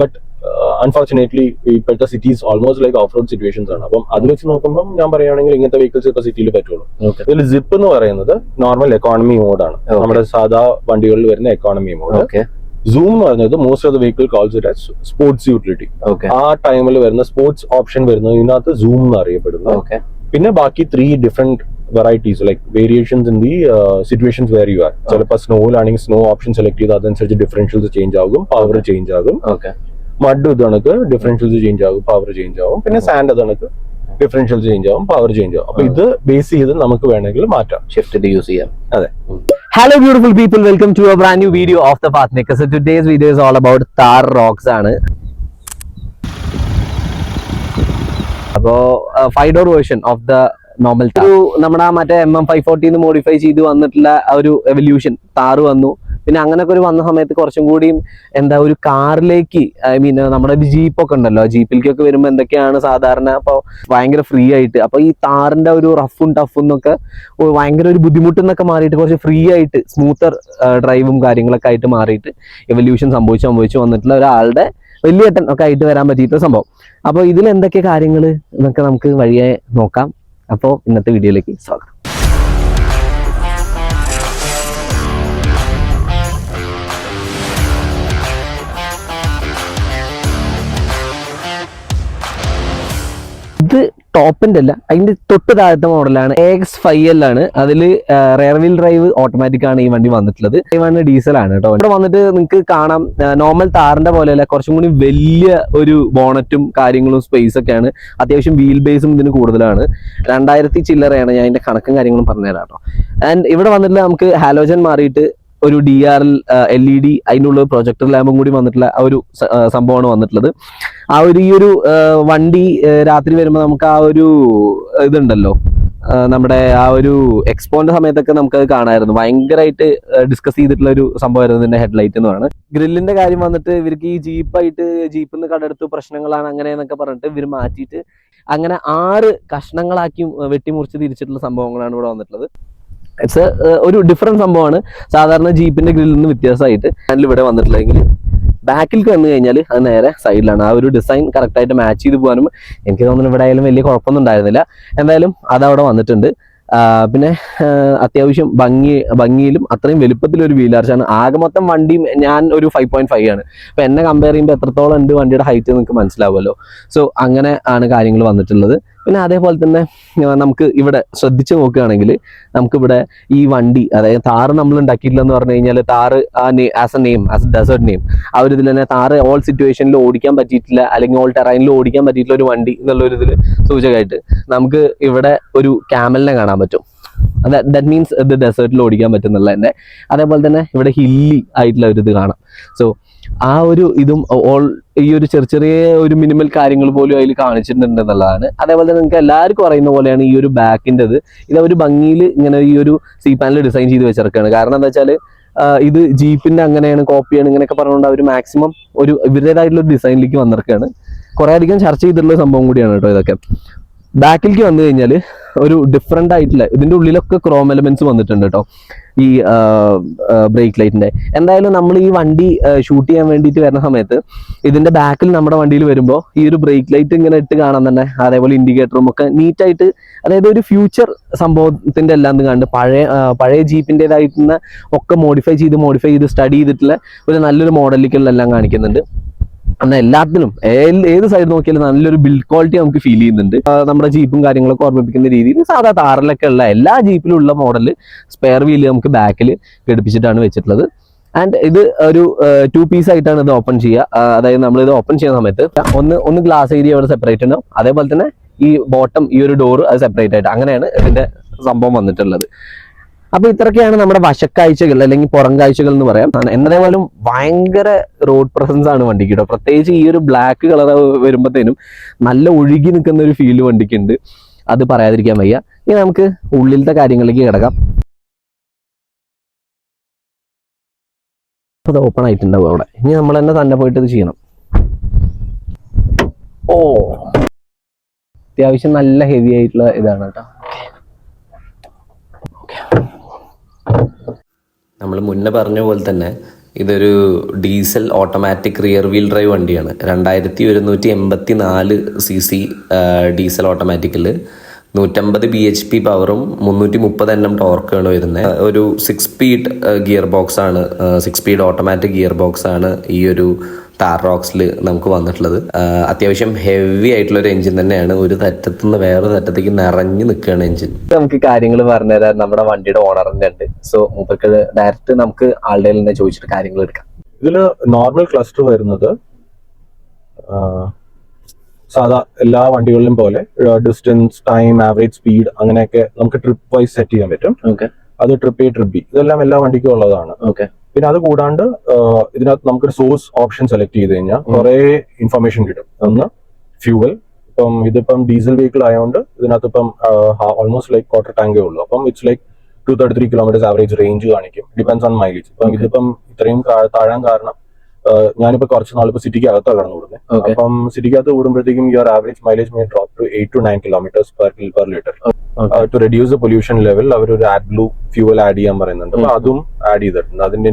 But unfortunately ഇപ്പോഴത്തെ cities almost like off road situations ആണ്. അപ്പം അത് വെച്ച് നോക്കുമ്പോൾ ഞാൻ പറയുകയാണെങ്കിൽ ഇങ്ങനത്തെ വെഹിക്കിൾസ് ഇപ്പൊ സിറ്റിയിൽ പറ്റുള്ളൂ. ഇതിൽ സിപ്പ് എന്ന് പറയുന്നത് നോർമൽ എക്കോണമി മോഡാണ് ആണ്. നമ്മുടെ സാധാ വണ്ടികളിൽ വരുന്ന എക്കോണമി മോഡ് ഓക്കെ സൂം എന്ന് പറയുന്നത് most of the vehicle calls it as sports utility okay ആ ടൈമിൽ വരുന്ന സ്പോർട്സ് ഓപ്ഷൻ വരുന്നത് ഇതിനകത്ത് സൂം എന്ന് അറിയപ്പെടുന്നു. പിന്നെ ബാക്കി three different varieties like variations in the situations where you are ചിലപ്പോൾ സ്നോയിലാണെങ്കിൽ സ്നോ ഓപ്ഷൻ സെലക്ട് ചെയ്ത് അതനുസരിച്ച് ഡിഫറൻഷ്യൽസ് ചേഞ്ച് ആകും പവർ ചേഞ്ച് ആകും. ഓക്കെ മഡ് ഇത് കണക്ക് ഡിഫറൻഷ്യൽസ് ചേഞ്ച് ആകും പവർ ചേഞ്ച് ആകും. പിന്നെ സാൻഡ് അത് കണക്ക് ഡിഫറൻഷ്യൽസ് ചേഞ്ച് ആവും പവർ ചേഞ്ച് ആവും അപ്പൊ ഇത് ബേസ് ചെയ്ത് നമുക്ക് വേണമെങ്കിൽ മാറ്റാം. ഷിഫ്റ്റ് യൂസ് ചെയ്യാം. അതെ. Hello beautiful people welcome to a brand new video of the path today's video is all about Thar Roxx ആണ്. അപ്പോ five door version of the normal ഒരു നമ്മുടെ മറ്റേ എം എം ഫൈവ് ഫോർട്ടിന്ന് മോഡിഫൈ ചെയ്ത് വന്നിട്ടുള്ള ഒരു എവല്യൂഷൻ താറ് വന്നു. പിന്നെ അങ്ങനൊക്കെ ഒരു വന്ന സമയത്ത് കുറച്ചും കൂടിയും എന്താ ഒരു കാറിലേക്ക് ഐ മീൻ നമ്മുടെ ഒരു ജീപ്പ് ഒക്കെ ഉണ്ടല്ലോ. ജീപ്പിലേക്കൊക്കെ വരുമ്പോൾ എന്തൊക്കെയാണ് സാധാരണ അപ്പോൾ ഭയങ്കര ഫ്രീ ആയിട്ട്. അപ്പൊ ഈ താറിന്റെ ഒരു റഫും ടഫും എന്നൊക്കെ ഭയങ്കര ഒരു ബുദ്ധിമുട്ടെന്നൊക്കെ മാറിയിട്ട് കുറച്ച് ഫ്രീ ആയിട്ട് സ്മൂത്തർ ഡ്രൈവും കാര്യങ്ങളൊക്കെ ആയിട്ട് മാറിയിട്ട് എവല്യൂഷൻ സംഭവിച്ചു സംഭവിച്ചു വന്നിട്ടുള്ള ഒരാളുടെ വലിയ ഒക്കെ ആയിട്ട് വരാൻ പറ്റിയിട്ടുള്ള സംഭവം. അപ്പോൾ ഇതിൽ എന്തൊക്കെ കാര്യങ്ങൾ എന്നൊക്കെ നമുക്ക് വഴിയെ നോക്കാം. അപ്പോൾ ഇന്നത്തെ വീഡിയോയിലേക്ക് സ്വാഗതം. ഇത് ടോപ്പിന്റെ അല്ല അതിന്റെ തൊട്ട് താഴത്തെ മോഡലാണ് എക്സ് ഫൈവ് എൽ ആണ്. അതിൽ റെയർ വീൽ ഡ്രൈവ് ഓട്ടോമാറ്റിക് ആണ് ഈ വണ്ടി വന്നിട്ടുള്ളത്. ഡ്രൈവാണ് ഡീസൽ ആണ് കേട്ടോ. ഇവിടെ വന്നിട്ട് നിങ്ങൾക്ക് കാണാം നോർമൽ താറിന്റെ പോലെയല്ല കുറച്ചും കൂടി വലിയ ഒരു ബോണറ്റും കാര്യങ്ങളും സ്പേസ് ഒക്കെയാണ് അത്യാവശ്യം വീൽ ബേസും ഇതിന് കൂടുതലാണ്. രണ്ടായിരത്തി ചില്ലറയാണ് ഞാൻ അതിന്റെ കണക്കും കാര്യങ്ങളും പറഞ്ഞുതരാം കേട്ടോ. ആൻഡ് ഇവിടെ വന്നിട്ട് നമുക്ക് ഹാലോജൻ മാറിയിട്ട് ഒരു D R L E D അതിനുള്ള പ്രൊജക്ടർ ലാമ്പും കൂടി വന്നിട്ടുള്ള ആ ഒരു സംഭവമാണ് വന്നിട്ടുള്ളത്. ആ ഒരു ഈ ഒരു വണ്ടി രാത്രി വരുമ്പോൾ നമുക്ക് ആ ഒരു ഇതുണ്ടല്ലോ. നമ്മുടെ ആ ഒരു എക്സ്പോന്റെ സമയത്തൊക്കെ നമുക്ക് അത് കാണാമായിരുന്നു ഭയങ്കരമായിട്ട് ഡിസ്കസ് ചെയ്തിട്ടുള്ള ഒരു സംഭവമായിരുന്നു ഇതിന്റെ ഹെഡ്ലൈറ്റ് എന്ന് പറയുന്നത്. ഗ്രില്ലിന്റെ കാര്യം വന്നിട്ട് ഇവർക്ക് ഈ ജീപ്പായിട്ട് ജീപ്പിൽ നിന്ന് കടെടുത്ത് പ്രശ്നങ്ങളാണ് അങ്ങനെ എന്നൊക്കെ പറഞ്ഞിട്ട് ഇവർ മാറ്റിയിട്ട് അങ്ങനെ ആറ് കഷ്ണങ്ങളാക്കി വെട്ടിമുറിച്ച് തിരിച്ചിട്ടുള്ള സംഭവങ്ങളാണ് ഇവിടെ വന്നിട്ടുള്ളത്. ഇറ്റ്സ് ഒരു ഡിഫറെന്റ് സംഭവമാണ്. സാധാരണ ജീപ്പിന്റെ ഗ്രില്ലിൽ നിന്ന് വ്യത്യാസമായിട്ട് ഹാൻഡിൽ ഇവിടെ വന്നിട്ടില്ലെങ്കിൽ ബാക്കിൽ വന്നു കഴിഞ്ഞാൽ അത് നേരെ സൈഡിലാണ് ആ ഒരു ഡിസൈൻ കറക്റ്റായിട്ട് മാച്ച് ചെയ്ത് പോകാനും എനിക്ക് തോന്നുന്നു ഇവിടെ ആയാലും വലിയ കുഴപ്പമൊന്നും ഉണ്ടായിരുന്നില്ല. എന്തായാലും അതവിടെ വന്നിട്ടുണ്ട്. പിന്നെ അത്യാവശ്യം ഭംഗി ഭംഗിയിലും അത്രയും വലുപ്പത്തിലൊരു ഒരു വീലാർച്ചാണ് ആകെ മൊത്തം വണ്ടിയും ഞാൻ ഒരു ഫൈവ് പോയിന്റ് ഫൈവ് ആണ്. അപ്പൊ എന്നെ കമ്പയർ ചെയ്യുമ്പോൾ എത്രത്തോളം ഉണ്ട് വണ്ടിയുടെ ഹൈറ്റ് നിങ്ങൾക്ക് മനസ്സിലാവുമല്ലോ. സോ അങ്ങനെ ആണ് കാര്യങ്ങൾ വന്നിട്ടുള്ളത്. പിന്നെ അതേപോലെ തന്നെ നമുക്ക് ഇവിടെ ശ്രദ്ധിച്ച് നോക്കുകയാണെങ്കിൽ നമുക്കിവിടെ ഈ വണ്ടി അതായത് താറ് നമ്മൾ ഉണ്ടാക്കിയിട്ടില്ല എന്ന് പറഞ്ഞു കഴിഞ്ഞാൽ താറ് ആ നെയ് as a name as a desert name ആ ഒരു ഇതിൽ തന്നെ താറ് ഓൾ സിറ്റുവേഷനിൽ ഓടിക്കാൻ പറ്റിയിട്ടില്ല അല്ലെങ്കിൽ ഓൾ ടെറൈനിൽ ഓടിക്കാൻ പറ്റിയിട്ടുള്ള ഒരു വണ്ടി എന്നുള്ള ഒരു ഇതിൽ സൂചകമായിട്ട് നമുക്ക് ഇവിടെ ഒരു ക്യാമലിനെ കാണാൻ പറ്റും. ദാറ്റ് മീൻസ് ഇത് ഡെസേർട്ടിൽ ഓടിക്കാൻ പറ്റുന്നുള്ള തന്നെ അതേപോലെ തന്നെ ഇവിടെ ഹില്ലി ആയിട്ടുള്ള ഒരു ഇത് കാണാം. സോ ആ ഒരു ഇതും ഓൾ ഈ ഒരു ചെറിയ ചെറിയ ഒരു മിനിമൽ കാര്യങ്ങൾ പോലും അതിൽ കാണിച്ചിട്ടുണ്ട് എന്നുള്ളതാണ് അതേപോലെ തന്നെ നിങ്ങൾക്ക് എല്ലാവർക്കും അറിയുന്ന പോലെയാണ് ഈ ഒരു ബാക്കിന്റെ ഇത് ഒരു ഭംഗിയിൽ ഇങ്ങനെ ഈ ഒരു സി പാനൽ ഡിസൈൻ ചെയ്ത് വെച്ചിരിക്കുകയാണ്. കാരണം എന്താ വെച്ചാൽ ഇത് ജീപ്പിന്റെ അങ്ങനെയാണ് കോപ്പിയാണ് ഇങ്ങനെയൊക്കെ പറഞ്ഞുകൊണ്ട് അവർ മാക്സിമം ഒരു ഇവരുടേതായിട്ടുള്ള ഒരു ഡിസൈനിലേക്ക് വന്നിരിക്കുകയാണ്. കുറെ അധികം ചർച്ച ചെയ്തിട്ടുള്ള സംഭവം കൂടിയാണ് കേട്ടോ ഇതൊക്കെ. ബാക്കിലേക്ക് വന്നു കഴിഞ്ഞാൽ ഒരു ഡിഫറെന്റ് ആയിട്ടുള്ള ഇതിന്റെ ഉള്ളിലൊക്കെ ക്രോം എലമെന്റ്സ് വന്നിട്ടുണ്ട് കേട്ടോ. ഈ ബ്രേക്ക് ലൈറ്റിന്റെ എന്തായാലും നമ്മൾ ഈ വണ്ടി ഷൂട്ട് ചെയ്യാൻ വേണ്ടിയിട്ട് വരുന്ന സമയത്ത് ഇതിന്റെ ബാക്കിൽ നമ്മുടെ വണ്ടിയിൽ വരുമ്പോൾ ഈ ഒരു ബ്രേക്ക് ലൈറ്റ് ഇങ്ങനെ ഇട്ട് കാണാൻ തന്നെ അതേപോലെ ഇൻഡിക്കേറ്ററും ഒക്കെ നീറ്റായിട്ട് അതായത് ഒരു ഫ്യൂച്ചർ സംഭവത്തിന്റെ എല്ലാം കണ്ട് പഴയ പഴയ ജീപ്പിന്റെതായിട്ടുള്ള ഒക്കെ മോഡിഫൈ ചെയ്ത് മോഡിഫൈ ചെയ്ത് സ്റ്റഡി ചെയ്തിട്ടുള്ള ഒരു നല്ലൊരു മോഡലിക്കുള്ള എല്ലാം കാണിക്കുന്നുണ്ട്. എന്നാൽ എല്ലാത്തിലും ഏത് സൈഡ് നോക്കിയാലും നല്ലൊരു ബിൽഡ് ക്വാളിറ്റി നമുക്ക് ഫീൽ ചെയ്യുന്നുണ്ട്. നമ്മുടെ ജീപ്പും കാര്യങ്ങളൊക്കെ ഓർമ്മിപ്പിക്കുന്ന രീതിയിൽ സാധാ താറിലൊക്കെ ഉള്ള എല്ലാ ജീപ്പിലും ഉള്ള മോഡൽ സ്പെയർ വീൽ നമുക്ക് ബാക്കിൽ ഘടിപ്പിച്ചിട്ടാണ് വെച്ചിട്ടുള്ളത്. ആൻഡ് ഇത് ഒരു ടു പീസ് ആയിട്ടാണ് ഇത് ഓപ്പൺ ചെയ്യുക. അതായത് നമ്മൾ ഇത് ഓപ്പൺ ചെയ്യുന്ന സമയത്ത് ഒന്ന് ഒന്ന് ഗ്ലാസ് ഏരിയ അവിടെ സെപ്പറേറ്റ് ഉണ്ടാവും. അതേപോലെ തന്നെ ഈ ബോട്ടം ഈ ഒരു ഡോർ അത് സെപ്പറേറ്റ് ആയിട്ട് അങ്ങനെയാണ് ഇതിന്റെ സംഭവം വന്നിട്ടുള്ളത്. അപ്പൊ ഇത്രയൊക്കെയാണ് നമ്മുടെ വശക്കാഴ്ചകൾ അല്ലെങ്കിൽ പുറം കാഴ്ചകൾ എന്ന് പറയാം. എന്നതേപോലും ഭയങ്കര റോഡ് പ്രസൻസ് ആണ് വണ്ടിക്ക് കേട്ടോ പ്രത്യേകിച്ച് ഈ ഒരു ബ്ലാക്ക് കളർ വരുമ്പോഴത്തേനും നല്ല ഒഴുകി നിൽക്കുന്ന ഒരു ഫീൽ വണ്ടിക്കുണ്ട്. അത് പറയാതിരിക്കാൻ വയ്യ. ഇനി നമുക്ക് ഉള്ളിലത്തെ കാര്യങ്ങളിലേക്ക് കിടക്കാം. അത് ഓപ്പൺ ആയിട്ടുണ്ടാവും അവിടെ. ഇനി നമ്മൾ തന്നെ തന്നെ പോയിട്ട് ഇത് ചെയ്യണം. ഓ. അത്യാവശ്യം നല്ല ഹെവി ആയിട്ടുള്ള ഇതാണ് കേട്ടോ നമ്മൾ മുന്നേ പറഞ്ഞ പോലെ തന്നെ ഇതൊരു diesel automatic rear wheel drive വണ്ടിയാണ്. രണ്ടായിരത്തി ഒരുന്നൂറ്റി എൺപത്തി നാല് സി സി ഡീസൽ ഓട്ടോമാറ്റിക്കിൽ നൂറ്റമ്പത് ബി എച്ച് പി പവറും മുന്നൂറ്റി മുപ്പത് എൻ എം ടോർക്കാണ് വരുന്നത്. ഒരു സിക്സ് സ്പീഡ് ഗിയർ ബോക്സ് ആണ് six speed automatic gear box ആണ് ഈ ഒരു താർ റോക്സിൽ നമുക്ക് വന്നിട്ടുള്ളത്. അത്യാവശ്യം ഹെവി ആയിട്ടുള്ള ഒരു എഞ്ചിൻ തന്നെയാണ്. ഒരു തറ്റത്തു നിന്ന് വേറെ തറ്റത്തേക്ക് നിറഞ്ഞു നിൽക്കുകയാണ് എഞ്ചിൻ നമുക്ക് കാര്യങ്ങൾ പറഞ്ഞുതരാൻ നമ്മുടെ വണ്ടിയുടെ ഓണറിന്റെ ഉണ്ട്. സോ മൂപ്പർക്ക് ഡയറക്റ്റ് നമുക്ക് ആളുടെ തന്നെ ചോദിച്ചിട്ട് കാര്യങ്ങൾ എടുക്കാം. ഇതിൽ നോർമൽ ക്ലസ്റ്റർ വരുന്നത് സാധാ എല്ലാ വണ്ടികളിലും പോലെ ഡിസ്റ്റൻസ് ടൈം ആവറേജ് സ്പീഡ് അങ്ങനെയൊക്കെ നമുക്ക് ട്രിപ്പ് വൈസ് സെറ്റ് ചെയ്യാൻ പറ്റും. ഓക്കെ അത് ട്രിപ്പ് എ ട്രിപ്പ് ബി ഇതെല്ലാം എല്ലാ വണ്ടിക്കും ഉള്ളതാണ്. ഓക്കെ പിന്നെ അത് കൂടാണ്ട് ഇതിനകത്ത് നമുക്കൊരു സോഴ്സ് ഓപ്ഷൻ സെലക്ട് ചെയ്ത് കഴിഞ്ഞാൽ കുറെ ഇൻഫർമേഷൻ കിട്ടും. ഒന്ന് ഫ്യൂവൽ ഇപ്പം ഇതിപ്പം ഡീസൽ വെഹിക്കിൾ ആയതുകൊണ്ട് ഇതിനകത്ത് ഇപ്പം ഓൾമോസ്റ്റ് ലൈക്ക് ക്വാർട്ടർ ടാങ്കേ ഉള്ളൂ. അപ്പം it's like two thirty three kilometres average range കാണിക്കും ഡിപെൻസ് ഓൺ മൈലേജ് ഇപ്പം ഇതിപ്പം ഇത്രയും താഴാൻ കാരണം ഞാനിപ്പോ കുറച്ച് നാൾ ഇപ്പൊ സിറ്റിക്ക് അകത്താണ് കടന്നു വിടുന്നത് അപ്പം അപ്പം സിറ്റിക്കകത്ത് വിടുമ്പോഴത്തേക്കും your average mileage may drop to eight to nine kilometres per per litre to reduce pollution level അവർ ഒരു ആഡ് ബ്ലൂ ഫ്യൂവൽ ആഡ് ചെയ്യാൻ പറയുന്നുണ്ട്. അപ്പൊ അതും ആഡ് ചെയ്തിട്ടുണ്ട്. അതിന്റെ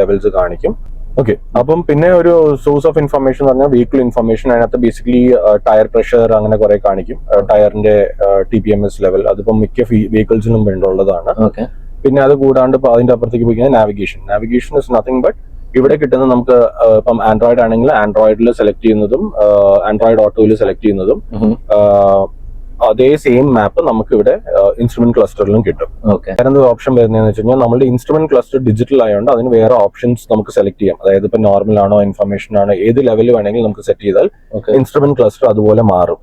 ലെവൽസ് കാണിക്കും. ഓക്കെ അപ്പം പിന്നെ ഒരു സോഴ്സ് ഓഫ് ഇൻഫർമേഷൻ എന്ന് പറഞ്ഞാൽ വെഹിക്കിൾ ഇൻഫർമേഷൻ അതിനകത്ത് ബേസിക്കലി ടയർ പ്രഷർ അങ്ങനെ കുറെ കാണിക്കും. ടയറിന്റെ T P M S level അതിപ്പം മിക്ക വെഹിക്കിൾസിനും വേണ്ടുള്ളതാണ്. ഓക്കെ പിന്നെ അത് കൂടാണ്ട് ഇപ്പൊ അതിന്റെ അപ്പുറത്തേക്ക് പോയി കഴിഞ്ഞാൽ navigation navigation is nothing but ഇവിടെ കിട്ടുന്ന നമുക്ക് ഇപ്പം ആൻഡ്രോയിഡ് ആണെങ്കിൽ ആൻഡ്രോയിഡിൽ സെലക്ട് ചെയ്യുന്നതും ആൻഡ്രോയിഡ് ഓട്ടോയിൽ സെലക്ട് ചെയ്യുന്നതും ആ, അതേ സെയിം മാപ്പ് നമുക്ക് ഇവിടെ ഇൻസ്ട്രുമെന്റ് ക്ലസ്റ്ററിലും കിട്ടും. ഓക്കെ വേറെ എന്ത് ഓപ്ഷൻ വരുന്നതെന്ന് വെച്ച് കഴിഞ്ഞാൽ നമ്മുടെ ഇൻസ്ട്രുമെന്റ് ക്ലസ്റ്റർ ഡിജിറ്റൽ ആയതുകൊണ്ട് അതിന് വേറെ ഓപ്ഷൻസ് നമുക്ക് സെലക്ട് ചെയ്യാം. അതായത് ഇപ്പൊ നോർമൽ ആണോ ഇൻഫർമേഷൻ ആണോ ഏത് ലെവലിൽ വേണമെങ്കിൽ നമുക്ക് സെറ്റ് ചെയ്താൽ ഇൻസ്ട്രുമെന്റ് ക്ലസ്റ്റർ അതുപോലെ മാറും.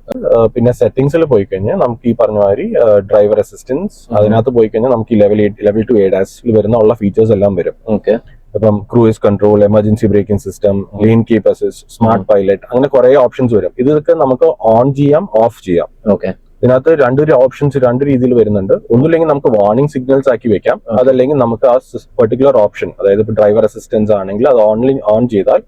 പിന്നെ സെറ്റിംഗ്സിൽ പോയി കഴിഞ്ഞാൽ നമുക്ക് ഈ പറഞ്ഞ മാതിരി ഡ്രൈവർ അസിസ്റ്റൻസ് അതിനകത്ത് പോയി കഴിഞ്ഞാൽ നമുക്ക് ഈ ലെവൽ ലെവൽ ടു എയ്ഡാസിൽ വരുന്ന ഉള്ള ഫീച്ചേഴ്സ് എല്ലാം വരും. ഓക്കെ ഇപ്പം cruise control emergency braking system lane keep assist smart pilot അങ്ങനെ കുറെ ഓപ്ഷൻസ് വരും. ഇതൊക്കെ നമുക്ക് ഓൺ ചെയ്യാം ഓഫ് ചെയ്യാം. ഓക്കെ ഇതിനകത്ത് രണ്ട് ഓപ്ഷൻസ് രണ്ട് രീതിയിൽ വരുന്നുണ്ട്. ഒന്നുമില്ലെങ്കിൽ നമുക്ക് വാർണിംഗ് സിഗ്നൽസ് ആക്കി വെക്കാം. അതല്ലെങ്കിൽ നമുക്ക് ആ പെർട്ടിക്കുലർ ഓപ്ഷൻ അതായത് ഇപ്പൊ ഡ്രൈവർ അസിസ്റ്റൻസ് ആണെങ്കിൽ അത് ഓൺലൈൻ ഓൺ ചെയ്താൽ.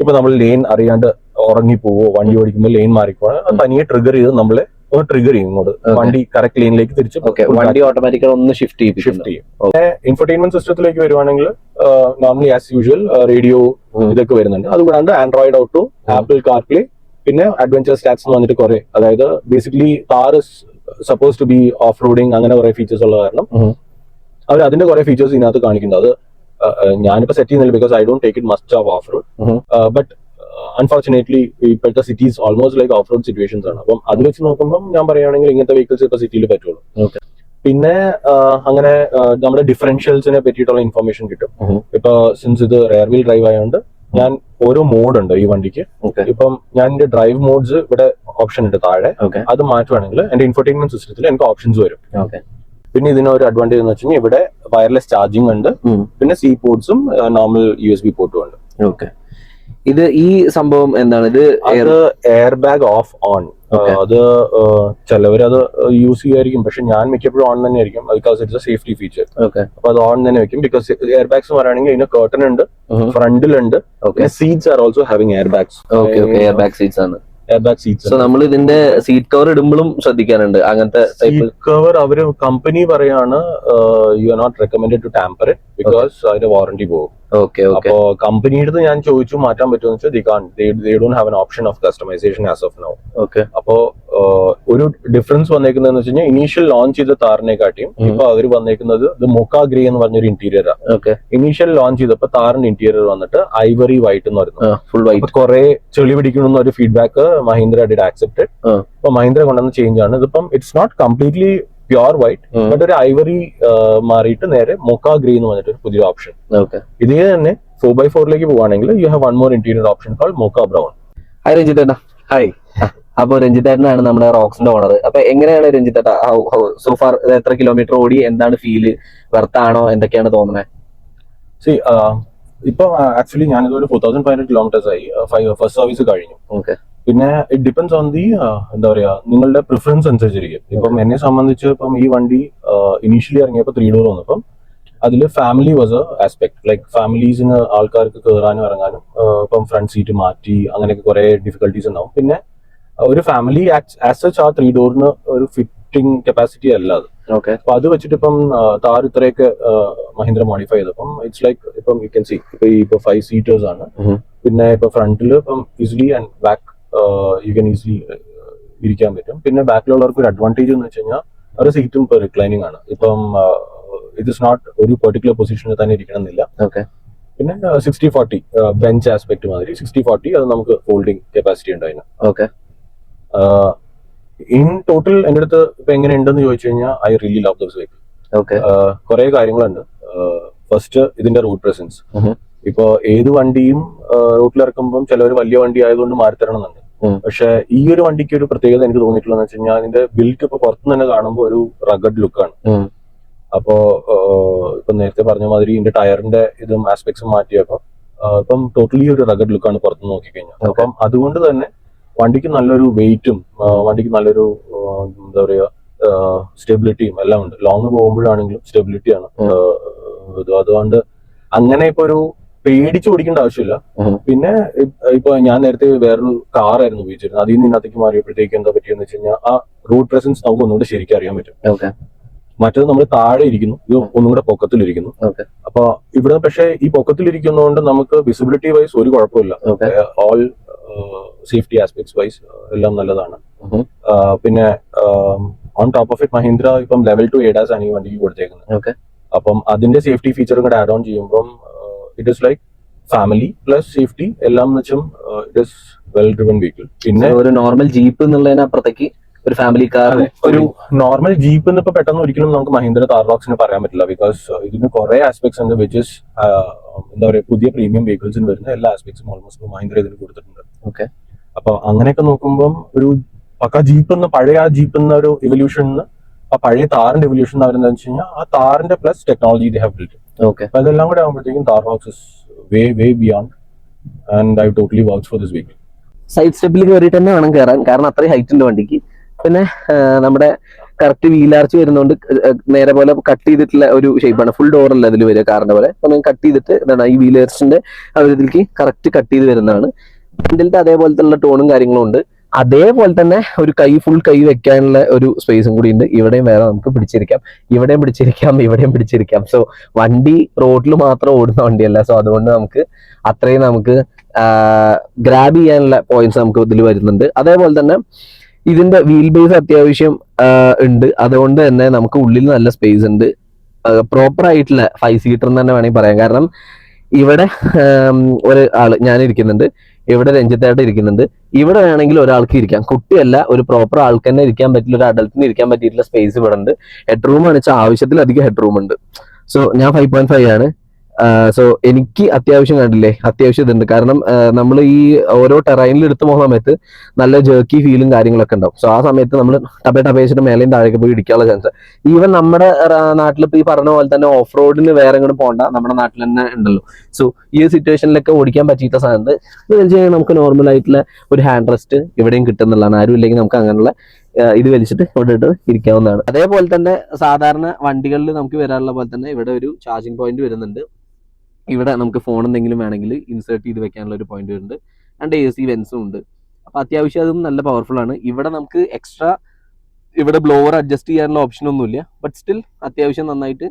ഇപ്പൊ നമ്മൾ ലെയിൻ അറിയാണ്ട് ഉറങ്ങി പോവോ വണ്ടി ഓടിക്കുമ്പോൾ ലെയിൻ മാറിപ്പോവാൻ അത് തനിയെ ട്രിഗർ ചെയ്ത് നമ്മളെ ഒന്ന് ട്രിഗർ ചെയ്യും ഇങ്ങോട്ട്. വണ്ടി കറക്റ്റ് ലൈനിലേക്ക് തിരിച്ച് വണ്ടി ഓട്ടോമാറ്റിക്കലി ഒന്ന് ഷിഫ്റ്റ് ചെയ്യും. ഷിഫ്റ്റ് ചെയ്യും ഇൻഫർടൈൻമെന്റ് സിസ്റ്റത്തിലേക്ക് വരുവാണെങ്കിൽ നോർമലി ആസ് യൂഷ്വൽ റേഡിയോ ഇതൊക്കെ വരുന്നുണ്ട്. അതുകൂടാണ്ട് ആൻഡ്രോയിഡ് ഓട്ടോ ആപ്പിൾ കാർപ്ലേ പിന്നെ അഡ്വഞ്ചർ സ്റ്റാറ്റ്സ് എന്ന് പറഞ്ഞിട്ട് കുറെ. അതായത് basically car suppose to be off roading അങ്ങനെ കുറെ ഫീച്ചേഴ്സ് ഉള്ള കാരണം. അവർ അതിന്റെ കുറെ ഫീച്ചേഴ്സ് ഇതിനകത്ത് കാണിക്കുന്നത് അത് ഞാനിപ്പോ സെറ്റ് ചെയ്യുന്നില്ല because I don't take it must off off road but unfortunately ഇപ്പോഴത്തെ cities almost like off road situations ആണ്. അപ്പം അത് വെച്ച് നോക്കുമ്പോൾ ഞാൻ പറയുകയാണെങ്കിൽ ഇങ്ങനത്തെ വെഹിക്കിൾസ് ഇപ്പൊ സിറ്റിയിൽ പറ്റുള്ളൂ. പിന്നെ അങ്ങനെ നമ്മുടെ ഡിഫറൻഷ്യൽസിനെ പറ്റിയിട്ടുള്ള ഇൻഫർമേഷൻ കിട്ടും. ഇപ്പൊ സിൻസ് ഇത് റെയർ വീൽ ഡ്രൈവ് ആയതുകൊണ്ട് ഞാൻ ഓരോ മോഡ് ഉണ്ട് ഈ വണ്ടിക്ക്. ഇപ്പം ഞാൻ എന്റെ ഡ്രൈവ് മോഡ്സ് ഇവിടെ ഓപ്ഷൻ ഉണ്ട് താഴെ. അത് മാറ്റുവാണെങ്കിൽ എന്റെ ഇൻഫർടൈൻമെന്റ് സിസ്റ്റത്തിൽ എനിക്ക് ഓപ്ഷൻസ് വരും. പിന്നെ ഇതിന് ഒരു അഡ്വാന്റേജ് എന്ന് വെച്ചാൽ ഇവിടെ വയർലെസ് ചാർജിങ് ഉണ്ട്. പിന്നെ സി പോർട്സും നോർമൽ യു എസ് ബി പോർട്ടും ഉണ്ട്. ഓക്കെ ഇത് ഈ സംഭവം എന്താണ്? ഇത് എയർ ബാഗ് ഓഫ് ഓൺ. അത് ചിലവരത് യൂസ് ചെയ്യുമായിരിക്കും. പക്ഷെ ഞാൻ മിക്കപ്പോഴും ഓൺ തന്നെ ആയിരിക്കും because it's a safety feature അപ്പൊ അത് ഓൺ തന്നെ വെക്കും. ബിക്കോസ് എയർ ബാഗ്സ് പറയുകയാണെങ്കിൽ അതിന് കേർട്ടൺ ഉണ്ട് ഫ്രണ്ടിലുണ്ട്. Okay seats are also having air bags air bag seats ആണ്. എയർ ബാഗ് സീറ്റ്സ് സോ നമ്മൾ ഇതിന്റെ സീറ്റ് കവർ ഇടുമ്പോഴും ശ്രദ്ധിക്കാനുണ്ട്. അങ്ങനത്തെ സീറ്റ് കവർ അവർ കമ്പനി പറയാണ് you are not recommend to tamper it because അതിന്റെ വാറന്റി പോകും. ഓക്കെ അപ്പോ കമ്പനിയുടെ അടുത്ത് ഞാൻ ചോദിച്ചു മാറ്റാൻ പറ്റുമോ വെച്ചാൽ the can't they don't have an option of customization as of now okay അപ്പോ ഒരു ഡിഫറൻസ് വന്നേക്കുന്നതെന്ന് വെച്ച് കഴിഞ്ഞാൽ ഇനീഷ്യൽ ലോഞ്ച് ചെയ്ത താറിനെ കാട്ടിയും ഇപ്പൊ അവർ വന്നേക്കുന്നത് ഇത് മൊക്ക ഗ്രേ എന്ന് പറഞ്ഞൊരു ഇന്റീരിയർ ഓക്കെ ഇനീഷ്യൽ ലോഞ്ച് ചെയ്തപ്പോ താറിന്റെ ഇന്റീരിയർ വന്നിട്ട് ഐവറി വൈറ്റ് എന്ന് പറയുന്നത് ഫുൾ വൈറ്റ് കുറെ ചെളി പിടിക്കണമെന്ന ഒരു ഫീഡ്ബാക്ക് മഹീന്ദ്ര ഡിഡ് ആക്സെപ്റ്റഡ്. അപ്പൊ മഹീന്ദ്ര കൊണ്ടുവന്ന ചേഞ്ച് ആണ്. ഇതിപ്പം it's not completely pure white but ഒരു ഐവറി മാറിയിട്ട് നേരെ മൊക്ക ഗ്രീ എന്ന് പറഞ്ഞിട്ട് ഒരു പുതിയ ഓപ്ഷൻ. ഇതേ തന്നെ ഫോർ ബൈ ഫോറിലേക്ക് പോവാണെങ്കിൽ you have one more interior option call mocha brown hi രഞ്ജിത്തേട്ടാ hi അപ്പൊ രഞ്ജിത്തേട്ടനാണ് നമ്മുടെ റോക്സിന്റെ ഓണർ അപ്പൊ എങ്ങനെയാണ് രഞ്ജിത്തേട്ട സോഫാർ എത്ര കിലോമീറ്റർ ഓടി എന്താണ് ഫീൽ വെർത്താണോ എന്തൊക്കെയാണ് തോന്നുന്നത് സി ഇപ്പൊ ആക്ച്വലി ഞാനിത് ഒരു four thousand five hundred kilometres ആയി. ഫസ്റ്റ് സർവീസ് കഴിഞ്ഞു. ഓക്കെ പിന്നെ ഇറ്റ് ഡിപ്പെൻസ് ഓൺ ദി എന്താ പറയാ നിങ്ങളുടെ പ്രിഫറൻസ് അനുസരിച്ചിരിക്കും. ഇപ്പം എന്നെ സംബന്ധിച്ച് ഇപ്പം ഈ വണ്ടി ഇനീഷ്യലി ഇറങ്ങിയപ്പോൾ ത്രീ ഡോർ വന്നപ്പം അതിൽ family was a aspect like ഫാമിലീസിന് ആൾക്കാർക്ക് കയറാനും ഇറങ്ങാനും ആ, ഇപ്പം ഫ്രണ്ട് സീറ്റ് മാറ്റി അങ്ങനെയൊക്കെ കുറെ ഡിഫിക്കൽട്ടീസ് ഉണ്ടാവും. പിന്നെ ഒരു ഫാമിലി ആസ് സച്ച് ആ ത്രീ ഡോറിന് ഒരു ഫിറ്റിംഗ് കപ്പാസിറ്റി അല്ല അത്. ഓക്കെ അപ്പൊ അത് വെച്ചിട്ട് ഇപ്പം താർ ഇത്രയൊക്കെ മഹീന്ദ്ര മോഡിഫൈ ചെയ്തപ്പം ഇറ്റ്സ് ലൈക്ക് ഇപ്പം യു കെൻ സി ഇപ്പൊ ഈ ഇപ്പൊ ഫൈവ് സീറ്റേഴ്സ് ആണ്. പിന്നെ ഇപ്പൊ ഫ്രണ്ടിൽ ഇപ്പം easily and back you can easily ഇരിക്കാൻ പറ്റും. പിന്നെ ബാക്കിലുള്ളവർക്ക് ഒരു അഡ്വാന്റേജ് എന്ന് വെച്ച് കഴിഞ്ഞാൽ ഒരു സീറ്റും ഇപ്പൊ റിക്ലൈനിങ് ആണ്. ഇപ്പം ഇറ്റ് ഇസ് നോട്ട് ഒരു പെർട്ടിക്കുലർ പൊസിഷനിൽ തന്നെ ഇരിക്കണം എന്നില്ല പിന്നെ സിക്സ്റ്റി ഫോർട്ടി ബെഞ്ച് ആസ്പെക്ട് മാതിരി. സിക്സ്റ്റി ഫോർട്ടി അത് നമുക്ക് ഫോൾഡിംഗ് കപ്പാസിറ്റി ഉണ്ട് അതിന് ഓക്കെ ഇൻ ടോട്ടൽ എന്റെ അടുത്ത് ഇപ്പൊ എങ്ങനെ ഉണ്ടെന്ന് ചോദിച്ചു കഴിഞ്ഞാൽ I really love those vehicle okay കുറെ കാര്യങ്ങളുണ്ട്. ഫസ്റ്റ് ഇതിന്റെ റൂട്ട് പ്രസൻസ് ഉം. ഇപ്പൊ ഏത് വണ്ടിയും റൂട്ടിൽ ഇറക്കുമ്പോൾ ചിലവർ വലിയ വണ്ടി ആയതുകൊണ്ട് മാറിത്തരണം എന്നുണ്ട്. പക്ഷെ ഈ ഒരു വണ്ടിക്ക് ഒരു പ്രത്യേകത എനിക്ക് തോന്നിയിട്ടുള്ളത് വെച്ച് കഴിഞ്ഞാൽ അതിന്റെ ബിൽറ്റ് ഇപ്പൊ പുറത്തു തന്നെ കാണുമ്പോൾ ഒരു റഗഡ് ലുക്കാണ്. അപ്പോ ഇപ്പൊ നേരത്തെ പറഞ്ഞ മാതിരി ഇതിന്റെ ടയറിന്റെ ഇതും ആസ്പെക്ട്സും മാറ്റിയപ്പോ ഇപ്പം ടോട്ടലി ഒരു റഗഡ് ലുക്കാണ് പുറത്ത് നോക്കിക്കഴിഞ്ഞാൽ. അപ്പം അതുകൊണ്ട് തന്നെ വണ്ടിക്ക് നല്ലൊരു വെയിറ്റും വണ്ടിക്ക് നല്ലൊരു എന്താ പറയുക സ്റ്റെബിലിറ്റിയും എല്ലാം ഉണ്ട് ലോങ് പോകുമ്പോഴാണെങ്കിലും സ്റ്റെബിലിറ്റിയാണ്. അതുകൊണ്ട് അങ്ങനെ ഇപ്പൊ ഒരു പേടിച്ച് ഓടിക്കേണ്ട ആവശ്യമില്ല. പിന്നെ ഇപ്പ- ഞാൻ നേരത്തെ വേറൊരു കാറായിരുന്നു ഉപയോഗിച്ചിരുന്നത്. അതിൽ നിന്ന് ഇതിനകത്തേക്ക് മാറിയപ്പോഴത്തേക്ക് എന്താ പറ്റിയെന്ന് വെച്ച് കഴിഞ്ഞാൽ ആ റൂട്ട് പ്രസൻസ് നമുക്ക് ഒന്നുകൂടെ ശരിക്കും അറിയാൻ പറ്റും. മറ്റത് നമ്മൾ താഴെ ഇരിക്കുന്നു. ഇത് ഒന്നുകൂടെ പൊക്കത്തിലിരിക്കുന്നു. അപ്പൊ ഇവിടെ പക്ഷേ ഈ പൊക്കത്തിലിരിക്കുന്നതുകൊണ്ട് നമുക്ക് വിസിബിലിറ്റി വൈസ് ഒരു കുഴപ്പമില്ല. ഓൾ സേഫ്റ്റി ആസ്പെക്ട്സ് വൈസ് എല്ലാം നല്ലതാണ്. പിന്നെ on top of it Mahindra ഇപ്പം ലെവൽ ടു എഡാസ് ആണ് ഈ വണ്ടിക്ക് കൊടുത്തേക്കുന്നത്. അപ്പം അതിന്റെ സേഫ്റ്റി ഫീച്ചറും കൂടെ ആഡ് ഓൺ ചെയ്യുമ്പം it is like family plus safety എല്ലാം എന്ന് വെച്ചും it is well driven vehicle പിന്നെ ഒരു നോർമൽ ജീപ്പ് എന്നുള്ളതിനപ്പുറത്തേക്ക് ഒരു ഫാമിലി കാർ ഒരു നോർമൽ ജീപ്പ് ഇപ്പൊ പെട്ടെന്ന് ഒരിക്കലും നമുക്ക് മഹീന്ദ്ര താർലോക്സിന് പറയാൻ പറ്റില്ല. ബിക്കോസ് ഇതിന് കുറെ ആസ്പെക്ട്സ് ഉണ്ട് വിച്ച് ഇസ് എന്താ പറയുക പുതിയ പ്രീമിയം വെഹിക്കിൾസിന് വരുന്ന എല്ലാ ആസ്പെക്ട്സും ഓൾമോസ്റ്റ് മഹീന്ദ്ര ഇതിന് കൊടുത്തിട്ടുണ്ട്. ഓക്കെ അപ്പൊ അങ്ങനെയൊക്കെ നോക്കുമ്പോൾ ഒരു പക്ക ജീപ്പ് എന്ന പഴയ ആ ജീപ്പ് എന്ന ഒരു ഇവല്യൂഷൻ ആ പഴയ താറിന്റെ എവല്യൂഷൻ എന്ന് പറയുന്നത് വെച്ച് കഴിഞ്ഞാൽ ആ താറിന്റെ plus technology they have built okay അപ്പൊ അതെല്ലാം കൂടെ ആകുമ്പോഴത്തേക്കും Thar box is way way beyond and I totally work for this vehicle side സ്റ്റെപ്പിൽ കയറിയിട്ട് തന്നെ വേണം കയറാൻ കാരണം അത്രയും ഹൈറ്റ് ഉണ്ട് വണ്ടിക്ക്. പിന്നെ നമ്മുടെ കറക്റ്റ് വീലാർച്ച് വരുന്നതുകൊണ്ട് ഏർ നേരെ പോലെ കട്ട് ചെയ്തിട്ടുള്ള ഒരു ഷേപ്പാണ് ഫുൾ ഡോർ അല്ല ഇതിൽ വരിക കാറിന്റെ പോലെ. അപ്പം കട്ട് ചെയ്തിട്ട് എന്താണ് ഈ വീലേഴ്സിന്റെ ഇതിലേക്ക് കറക്റ്റ് കട്ട് ചെയ്ത് വരുന്നതാണ്. ഫ്രണ്ടിലത്തെ അതേപോലത്തെ ഉള്ള ടോണും കാര്യങ്ങളും ഉണ്ട്. അതേപോലെ തന്നെ ഒരു കൈ ഫുൾ കൈ വെക്കാനുള്ള ഒരു സ്പേസും കൂടി ഉണ്ട് ഇവിടെയും വേറെ നമുക്ക് പിടിച്ചിരിക്കാം. ഇവിടെയും പിടിച്ചിരിക്കാം ഇവിടെയും പിടിച്ചിരിക്കാം. സോ വണ്ടി റോഡിൽ മാത്രം ഓടുന്ന വണ്ടിയല്ല. സോ അതുകൊണ്ട് നമുക്ക് അത്രയും നമുക്ക് ഗ്രാബ് ചെയ്യാനുള്ള പോയിന്റ്സ് നമുക്ക് ഇതിൽ വരുന്നുണ്ട്. അതേപോലെ തന്നെ ഇതിന്റെ വീൽ ബേസ് അത്യാവശ്യം ഉണ്ട്. അതുകൊണ്ട് തന്നെ നമുക്ക് ഉള്ളിൽ നല്ല സ്പേസ് ഉണ്ട്. പ്രോപ്പർ ആയിട്ടുള്ള ഫൈവ് സീറ്റർ എന്ന് തന്നെ വേണമെങ്കിൽ പറയാം. കാരണം ഇവിടെ ഒരു ആൾ ഞാൻ ഇരിക്കുന്നുണ്ട് ഇവിടെ രഞ്ജിത്തായിട്ട് ഇരിക്കുന്നുണ്ട്. ഇവിടെ വേണമെങ്കിൽ ഒരാൾക്ക് ഇരിക്കാം. കുട്ടിയല്ല ഒരു പ്രോപ്പർ ആൾക്ക് തന്നെ ഇരിക്കാൻ പറ്റില്ല ഒരു അഡൽട്ടിന് ഇരിക്കാൻ പറ്റിയിട്ടുള്ള സ്പേസ് ഇവിടെ ഉണ്ട്. ഹെഡ് റൂം ആണ് വെച്ചാൽ ആവശ്യത്തിലധികം ഹെഡ് റൂം ഉണ്ട്. സോ ഞാൻ ഫൈവ് പോയിന്റ് ഫൈവ് ആണ്. സോ എനിക്ക് അത്യാവശ്യം കണ്ടില്ലേ? അത്യാവശ്യം ഇതുണ്ട്. കാരണം നമ്മൾ ഈ ഓരോ ടെറൈനിൽ എടുത്തു പോകുന്ന സമയത്ത് നല്ല ജേർക്കി ഫീലും കാര്യങ്ങളൊക്കെ ഉണ്ടാവും. സോ ആ സമയത്ത് നമ്മൾ ടബേ ടപ്പേ വെച്ചിട്ട് മേലെയും താഴേക്ക് പോയി ഇടിക്കാനുള്ള ചാൻസ് ഈവൻ നമ്മുടെ നാട്ടിൽ ഈ പറഞ്ഞ പോലെ തന്നെ ഓഫ് റോഡിന് വേറെ എങ്ങോട്ട് പോകണ്ട നമ്മുടെ നാട്ടിൽ തന്നെ ഉണ്ടല്ലോ. സോ ഈ ഒരു സിറ്റുവേഷനിലൊക്കെ ഓടിക്കാൻ പറ്റിയിട്ട സാധനത്ത് ഇത് വെച്ച് കഴിഞ്ഞാൽ നമുക്ക് നോർമൽ ആയിട്ടുള്ള ഒരു ഹാൻഡ് റെസ്റ്റ് ഇവിടെയും കിട്ടുന്നുള്ളതാണ്. ആരും ഇല്ലെങ്കിൽ നമുക്ക് അങ്ങനെയുള്ള ഇത് വലിച്ചിട്ട് ഇവിടെ ഇട്ട് ഇരിക്കാവുന്നതാണ്. അതേപോലെ തന്നെ സാധാരണ വണ്ടികളിൽ നമുക്ക് വരാനുള്ള പോലെ തന്നെ ഇവിടെ ഒരു ചാർജിങ് പോയിന്റ് വരുന്നുണ്ട്. ഇവിടെ നമുക്ക് ഫോൺ എന്തെങ്കിലും വേണമെങ്കിൽ ഇൻസേർട്ട് ചെയ്ത് വെക്കാനുള്ള ഒരു പോയിന്റ് ഉണ്ട് ആൻഡ് എ സി വെൻസും ഉണ്ട്. അപ്പൊ അത്യാവശ്യം അതും നല്ല പവർഫുൾ ആണ്. ഇവിടെ നമുക്ക് എക്സ്ട്രാ ഇവിടെ ബ്ലോവർ അഡ്ജസ്റ്റ് ചെയ്യാനുള്ള ഓപ്ഷൻ ഒന്നുമില്ല. ബട്ട് സ്റ്റിൽ അത്യാവശ്യം നന്നായിട്ട്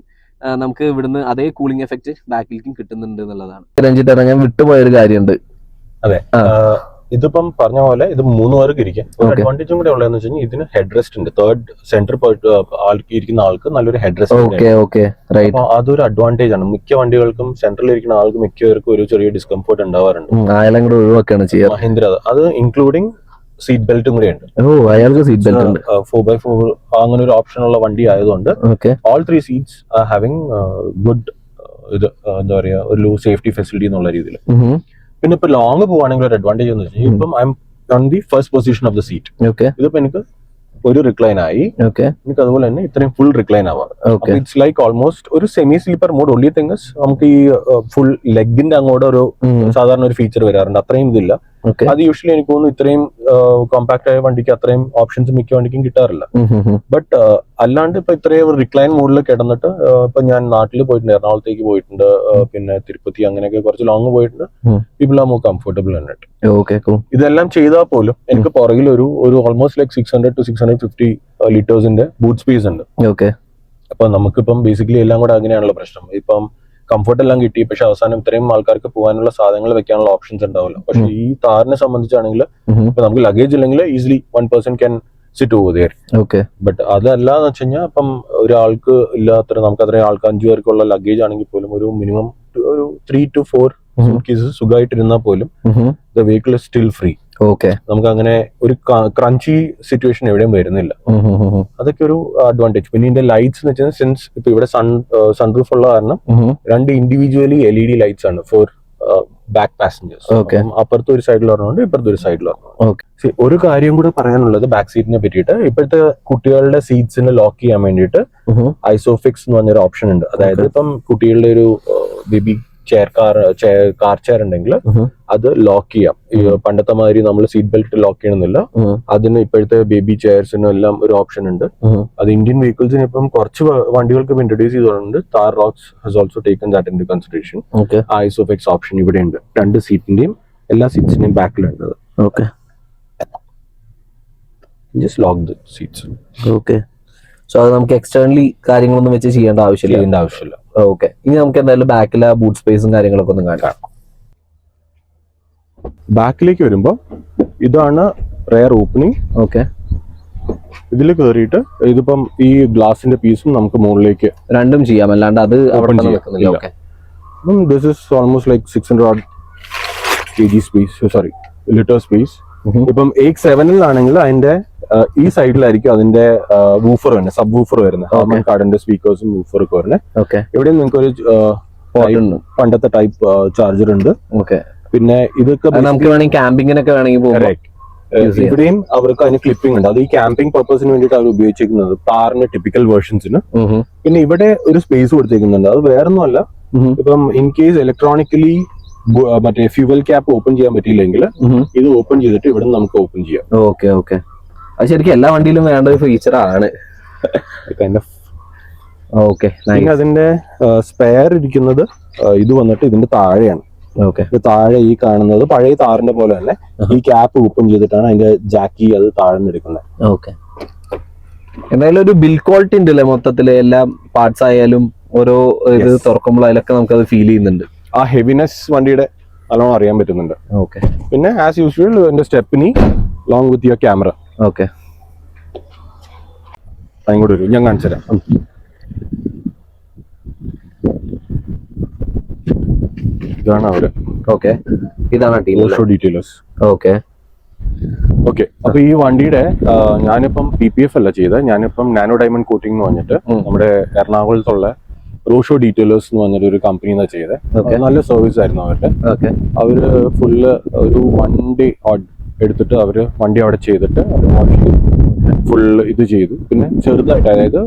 നമുക്ക് ഇവിടുന്ന് അതേ കൂളിംഗ് എഫക്റ്റ് ബാക്കിലേക്കും കിട്ടുന്നുണ്ട് എന്നുള്ളതാണ്. രഞ്ജിത്ത് ഞാൻ വിട്ടുപോയ ഒരു കാര്യമുണ്ട് ആ. ഇതിപ്പം പറഞ്ഞ പോലെ ഇത് മൂന്ന് പേർക്ക് ഇരിക്കാം. ഒരു. അഡ്വാന്റേജും കൂടെ ഉള്ളതെന്ന് വെച്ച് കഴിഞ്ഞാൽ ഇതിന് ഹെഡ് റെസ്റ്റ് ഉണ്ട് തേർഡ് സെന്റർ ആൾക്ക് ഇരിക്കുന്ന ആൾക്ക് നല്ലൊരു ഹെഡ് റെസ്റ്റ് അപ്പൊ അതൊരു അഡ്വാന്റേജ് ആണ്. മിക്ക വണ്ടികൾക്കും സെന്ററിൽ ഇരിക്കുന്ന ആൾക്ക് മിക്കവർക്കും ഒരു ചെറിയ ഡിസ്കംഫോർട്ട് ഉണ്ടാവാറുണ്ട്. ഒഴിവാക്കാണ് ചെയ്യാറ്. മഹീന്ദ്ര അത്. ഇൻക്ലൂഡിംഗ് ഇൻക്ലൂഡിങ് സീറ്റ് ബെൽറ്റും കൂടെ ഉണ്ട്. ഓ അയാൾക്ക് സീറ്റ് ബെൽറ്റ് ഉണ്ട്. ഫോർ ബൈ ഫോർ അങ്ങനെ ഒരു ഓപ്ഷൻ ഉള്ള വണ്ടി ആയതുകൊണ്ട് all three seats are having good ഇത് എന്താ പറയാ ഒരു സേഫ്റ്റി ഫെസിലിറ്റി എന്നുള്ള രീതിയിൽ പിന്നെ ഇപ്പൊ ലോങ് പോവാണെങ്കിൽ ഒരു അഡ്വാന്റേജ് എന്ന് വെച്ചാൽ ഇപ്പം I am on the first position of the seat okay ഇതിപ്പോ എനിക്ക് ഒരു റിക്ലൈൻ ആയി. ഓക്കെ എനിക്ക് അതുപോലെ തന്നെ ഇത്രയും ഫുൾ റിക്ലൈൻ ആവാം. ഓക്കെ ഇറ്റ്സ് ലൈക്ക് ഓൾമോസ്റ്റ് ഒരു semi sleeper mode only things നമുക്ക് ഈ ഫുൾ ലെഗിന്റെ അങ്ങോട്ട് ഒരു സാധാരണ ഒരു ഫീച്ചർ വരാറുണ്ട്. അത്രയും ഇതില്ല. അത് യൂഷ്വലി എനിക്ക് തോന്നുന്നു ഇത്രയും കോമ്പാക്ട് ആയ വണ്ടിക്ക് അത്രയും ഓപ്ഷൻസ് മിക്ക വണ്ടിക്കും കിട്ടാറില്ല. ബട്ട് അല്ലാണ്ട് ഇപ്പൊ ഇത്രയും റിക്ലൈൻ മോഡിൽ കിടന്നിട്ട് ഇപ്പൊ ഞാൻ നാട്ടിൽ പോയിട്ടുണ്ട് എറണാകുളത്തേക്ക് പോയിട്ടുണ്ട് പിന്നെ തിരുപ്പതി അങ്ങനെയൊക്കെ കുറച്ച് ലോങ് പോയിട്ടുണ്ട്. പീപ്പിൾ ആർ മോർ കംഫർട്ടബിൾ എന്നിട്ട് ഇതെല്ലാം ചെയ്താൽ പോലും എനിക്ക് പുറകിൽ ഒരു ഒരു almost like six hundred to six hundred fifty ലിറ്റേഴ്സിന്റെ boot space ഉണ്ട്. ഓക്കെ അപ്പൊ നമുക്കിപ്പം ബേസിക്കലി എല്ലാം കൂടെ അങ്ങനെയാണല്ലോ പ്രശ്നം. ഇപ്പം കംഫർട്ട് എല്ലാം കിട്ടി. പക്ഷെ അവസാനം ഇത്രയും ആൾക്കാർക്ക് പോകാനുള്ള സാധനങ്ങൾ വെക്കാനുള്ള ഓപ്ഷൻസ് ഉണ്ടാവില്ല. പക്ഷെ ഈ താറിനെ സംബന്ധിച്ചാണെങ്കിൽ ഇപ്പൊ നമുക്ക് ലഗേജ് ഇല്ലെങ്കിൽ easily one person can sit over there okay but അതല്ല എന്ന് വെച്ച് കഴിഞ്ഞാൽ ഇപ്പം ഒരാൾക്ക് ഇല്ലാത്ത നമുക്ക് അത്രയും ആൾക്ക് അഞ്ചു പേർക്കുള്ള ലഗേജ് ആണെങ്കിൽ പോലും ഒരു മിനിമം ഒരു ത്രീ ടു ഫോർ കേസസ് സുഖമായിട്ടിരുന്നാൽ പോലും the vehicle is still free okay നമുക്ക് അങ്ങനെ ഒരു ക്രഞ്ചി സിറ്റുവേഷൻ എവിടെയും വരുന്നില്ല. അതൊക്കെ ഒരു അഡ്വാന്റേജ് പിന്നെ ഇതിന്റെ ലൈറ്റ്സ് എന്ന് വെച്ചാൽ സിൻസ് ഇപ്പൊ ഇവിടെ സൺ സൺറൂഫ് ഉള്ള കാരണം രണ്ട് individually L E D lights ആണ് ഫോർ ബാക്ക് പാസഞ്ചേഴ്സ് ഓക്കെ അപ്പുറത്തെ ഒരു സൈഡിൽ പറഞ്ഞുകൊണ്ട് ഇപ്പുറത്തെ ഒരു സൈഡിൽ Okay. ഒരു കാര്യം കൂടെ പറയാനുള്ളത് ബാക്ക് സീറ്റിനെ പറ്റിയിട്ട് ഇപ്പോഴത്തെ കുട്ടികളുടെ സീറ്റ്സിനെ ലോക്ക് ചെയ്യാൻ വേണ്ടിയിട്ട് ഐസോഫിക്സ് എന്ന് പറഞ്ഞൊരു ഓപ്ഷൻ ഉണ്ട്. അതായത്. ഇപ്പം കുട്ടികളുടെ ഒരു baby chair car car chair ഉണ്ടെങ്കിൽ അത് ലോക്ക് ചെയ്യാം. പണ്ടത്തെ മാതിരി നമ്മൾ സീറ്റ് ബെൽറ്റ് ലോക്ക് ചെയ്യണമെന്നില്ല അതിന് ഇപ്പോഴത്തെ ബേബി ചെയർസിനും എല്ലാം ഒരു ഓപ്ഷൻ ഉണ്ട്. അത് ഇന്ത്യൻ വെഹിക്കിൾസിന് ഇപ്പം കുറച്ച് വണ്ടികൾക്ക് ഇൻട്രൊഡ്യൂസ് ചെയ്തിട്ടുണ്ട് Thar Roxx has also taken that in consideration ISOFIX option ഇവിടെ ഉണ്ട്. രണ്ട് സീറ്റിന്റെയും എല്ലാ സീറ്റ്സിന്റെയും ബാക്കിലുണ്ട് okay just lock the seats okay so അത് നമുക്ക് എക്സ്റ്റേണലി കാര്യങ്ങളൊന്നും വെച്ച് ചെയ്യേണ്ട ആവശ്യമില്ല. ചെയ്യേണ്ട ആവശ്യമില്ല. ഓക്കെ ഇനി നമുക്ക് എന്തായാലും ബാക്കിലെ ബൂട്ട് സ്പേസും കാര്യങ്ങളൊക്കെ ഒന്ന് കാണാം ബാക്കിലേക്ക് വരുമ്പോൾ ഇതാണ് റെയർ ഓപ്പണിംഗ് ഓക്കെ ഇതിൽ കയറിയിട്ട് ഇതിപ്പം ഈ ഗ്ലാസിന്റെ പീസും നമുക്ക് മുകളിലേക്ക് രണ്ടും ചെയ്യാം. അല്ലാണ്ട് അത് തന്നെ ചെയ്യാം. This is almost like six hundred K G space sorry litre space ഇപ്പം എയ്റ്റ് സെവനിലാണെങ്കിൽ അതിന്റെ ആ, ഈ സൈഡിലായിരിക്കും അതിന്റെ വൂഫർ വരുന്നത് സബ് വൂഫർ വരുന്നത്. ഹാർമൺ കാർഡിന്റെ സ്പീക്കേഴ്സും വൂഫറൊക്കെ വരുന്നത്. ഓക്കെ ഇവിടെ നിങ്ങൾക്ക് ഒരു. പണ്ടത്തെ ടൈപ്പ് ചാർജർ ഉണ്ട്. ഓക്കെ പിന്നെ ഇതൊക്കെ നമുക്ക് വേണമെങ്കിൽ ക്യാമ്പിങ്ങിനൊക്കെ വേണമെങ്കിൽ ഇവിടെയും അവർക്ക് അതിന് ക്ലിപ്പിംഗ് ഉണ്ട്. അത് ഈ ക്യാമ്പിംഗ് പർപ്പസിന് വേണ്ടിയിട്ട് അവർ ഉപയോഗിച്ചിരിക്കുന്നത് താറിന്റെ ടിപ്പിക്കൽ വേർഷൻസിന് പിന്നെ ഇവിടെ ഒരു സ്പേസ് കൊടുത്തേക്കുന്നുണ്ട് അത് വേറൊന്നുമല്ല. ഇപ്പം ഇൻ കേസ് ഇലക്ട്രോണിക്കലി മറ്റേ ഫ്യൂവൽ ക്യാപ്പ് ഓപ്പൺ ചെയ്യാൻ പറ്റിയില്ലെങ്കിൽ ഇത് ഓപ്പൺ ചെയ്തിട്ട് ഇവിടെ നമുക്ക് ഓപ്പൺ ചെയ്യാം. ഓക്കെ ഓക്കെ അത് ശരിക്കും എല്ലാ വണ്ടിയിലും വേണ്ട ഒരു ഫീച്ചർ ആണ്. ഓക്കെ അതിന്റെ സ്പെയർ ഇരിക്കുന്നത് ഇത് വന്നിട്ട് ഇതിന്റെ താഴെയാണ്. ഓക്കെ താഴെ ഈ കാണുന്നത് പഴയ താറിന്റെ പോലെ തന്നെ ഈ ക്യാപ്പ് ഓപ്പൺ ചെയ്തിട്ടാണ് അതിന്റെ ജാക്കി അത് താഴ്ന്നെടുക്കുന്നത് ഓക്കെ എന്തായാലും ഒരു ബിൽ ക്വാളിറ്റി ഉണ്ട് അല്ലേ മൊത്തത്തിൽ? എല്ലാ പാർട്സ് ആയാലും ഓരോ ഇത് തുറക്കുമ്പോൾ അതിലൊക്കെ നമുക്ക് അത് ഫീൽ ചെയ്യുന്നുണ്ട്. ആ ഹെവിനെസ് വണ്ടിയുടെ നല്ലോണം അറിയാൻ പറ്റുന്നുണ്ട്. ഓക്കെ പിന്നെ ആസ് യൂഷ്വൽ എന്റെ stepney long with your camera okay. അങ്ങോട്ട് വരും. ഞാൻ കാണിച്ചു തരാം. ഇതാണ് അവർ. ഓക്കെ. ഇതാണ് ഡീറ്റെയിലേഴ്സ് ഓക്കെ. ഓക്കെ. അപ്പൊ ഈ വണ്ടിയുടെ ഞാനിപ്പം പി പി എഫ് അല്ല ചെയ്തത്. ഞാനിപ്പം നാനോ ഡയമണ്ട് കോട്ടിംഗ് എന്ന് പറഞ്ഞിട്ട് നമ്മുടെ എറണാകുളത്തുള്ള റോഷോ ഡീറ്റെയിലേഴ്സ് എന്ന് പറഞ്ഞൊരു ഒരു കമ്പനി ചെയ്തത്. നല്ല സർവീസ് ആയിരുന്നു അവരുടെ. ഓക്കെ. അവർ ഫുള്ള് ഒരു വൺ ഡേ എടുത്തിട്ട് അവർ വണ്ടി അവിടെ ചെയ്തിട്ട് വാഷ് ചെയ്തു. ഫുൾ ഇത് ചെയ്തു. പിന്നെ ചെറുതായിട്ട് അതായത്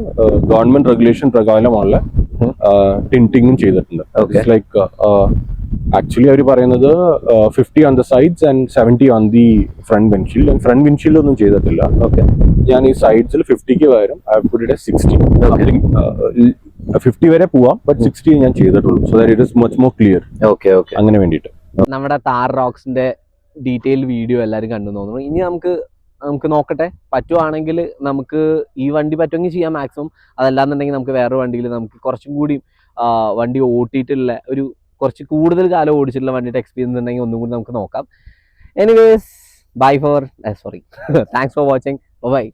ഗവൺമെന്റ് റെഗുലേഷൻ പ്രകാരമുള്ള. ടിന്റിങ്ങും ചെയ്തിട്ടുണ്ട്. ലൈക്ക് ആക്ച്വലി അവർ പറയുന്നത് fifty on the sides and seventy on the front windshield front windshield ഒന്നും ചെയ്തിട്ടില്ല. ഓക്കെ ഞാൻ ഈ സൈഡ്സിൽ ഫിഫ്റ്റിക്ക് പകരം ഐ സിക്സ്റ്റി ഫിഫ്റ്റി വരെ പോവാം ബട്ട് സിക്സ്റ്റി ഞാൻ ചെയ്തിട്ടുള്ളൂ. So that it is much more clear okay okay അങ്ങനെ വേണ്ടിയിട്ട്. നമ്മുടെ താർ റോക്സിന്റെ ഡീറ്റെയിൽ വീഡിയോ എല്ലാവരും കണ്ടു തോന്നുന്നു. ഇനി നമുക്ക് നമുക്ക് നോക്കട്ടെ. പറ്റുവാണെങ്കിൽ നമുക്ക് ഈ വണ്ടി പറ്റുമെങ്കിൽ ചെയ്യാം മാക്സിമം അതല്ലാന്നുണ്ടെങ്കിൽ നമുക്ക് വേറെ വണ്ടിയിൽ നമുക്ക് കുറച്ചും കൂടി വണ്ടി ഓട്ടിയിട്ടുള്ള ഒരു കുറച്ച് കൂടുതൽ കാലം ഓടിച്ചിട്ടുള്ള വണ്ടിയുടെ എക്സ്പീരിയൻസ് ഉണ്ടെങ്കിൽ ഒന്നും കൂടി നമുക്ക് നോക്കാം. Anyways bye for sorry thanks for watching bye